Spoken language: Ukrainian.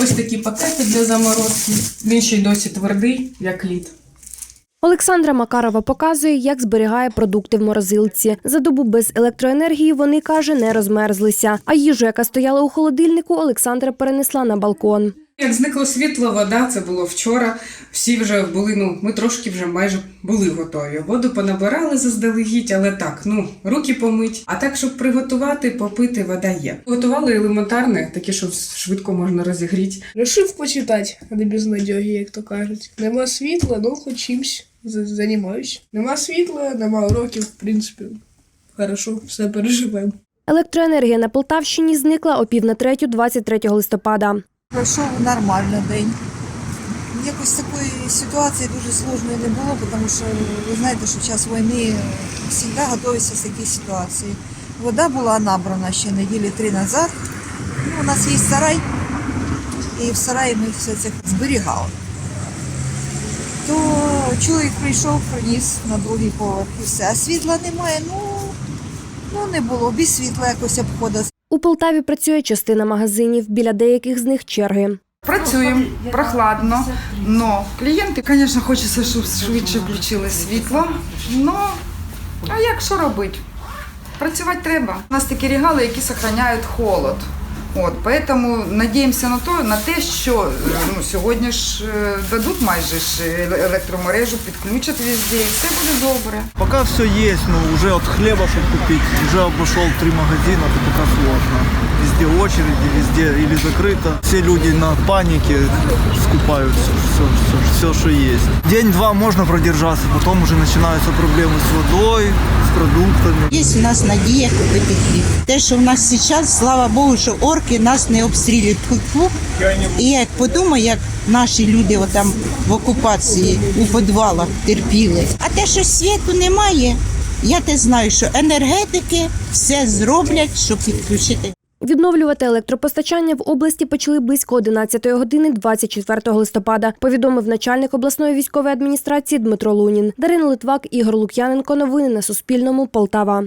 Ось такі пакети для заморозки. Він ще й досі твердий, як лід. Олександра Макарова показує, як зберігає продукти в морозилці. За добу без електроенергії вони каже, не розмерзлися. А їжу, яка стояла у холодильнику, Олександра перенесла на балкон. Як зникло світло, вода, це було вчора. Всі вже були, ну, ми трошки вже майже були готові. Воду понабирали заздалегідь, але так, ну, руки помить. А так, щоб приготувати, попити, вода є. Готували елементарне, таке, що швидко можна розігріти. Рішив почитати, а не безнадьоги, як то кажуть. Нема світла, ну хоч чимсь за- займаюсь. Нема світла, нема уроків, в принципі. Хорошо, все переживемо. Електроенергія на Полтавщині зникла о пів на третю 23 листопада. Пройшов нормально день. Якось такої ситуації дуже сложної не було, тому що ви знаєте, що в час війни завжди готуються з таких ситуацій. Вода була набрана ще неділі три назад. Ну, у нас є сарай, і в сараї ми все це зберігали. То чоловік прийшов, приніс на другий поверх і все. А світла немає, ну, ну не було. Без світла якось обходить. У Полтаві працює частина магазинів. Біля деяких з них черги. Працюємо прохладно, але клієнти, звісно, хочеться, щоб швидше включили світло. Ну, а як що робити? Працювати треба. У нас такі регали, які зберігають холод. От, поэтому надіємося на то, на те, що е, ну, сьогодні ж е, дадуть майже ж е, електромережу, підключать везде, і все буде добре. Пока все есть, но уже от хлеба, чтобы купить, уже обошел три магазина, это пока сложно. Везде очереди, везде или закрыто. Все люди на панике скупают все, все, все, все, что есть. День-два можно продержаться, потом уже начинаются проблемы с водой, с продуктами. Є у нас надія купити хліб. Те, що в нас зараз, слава Богу, що орки нас не обстрілюють Тьфу-тьфу. І як подумаю, як наші люди отам в окупації у підвалах терпіли. А те, що світу немає, я те знаю, що енергетики все зроблять, щоб підключити. Відновлювати електропостачання в області почали близько 11 години 24 листопада, повідомив начальник обласної військової адміністрації Дмитро Лунін. Дарина Литвак, Ігор Лук'яненко. Новини на Суспільному. Полтава.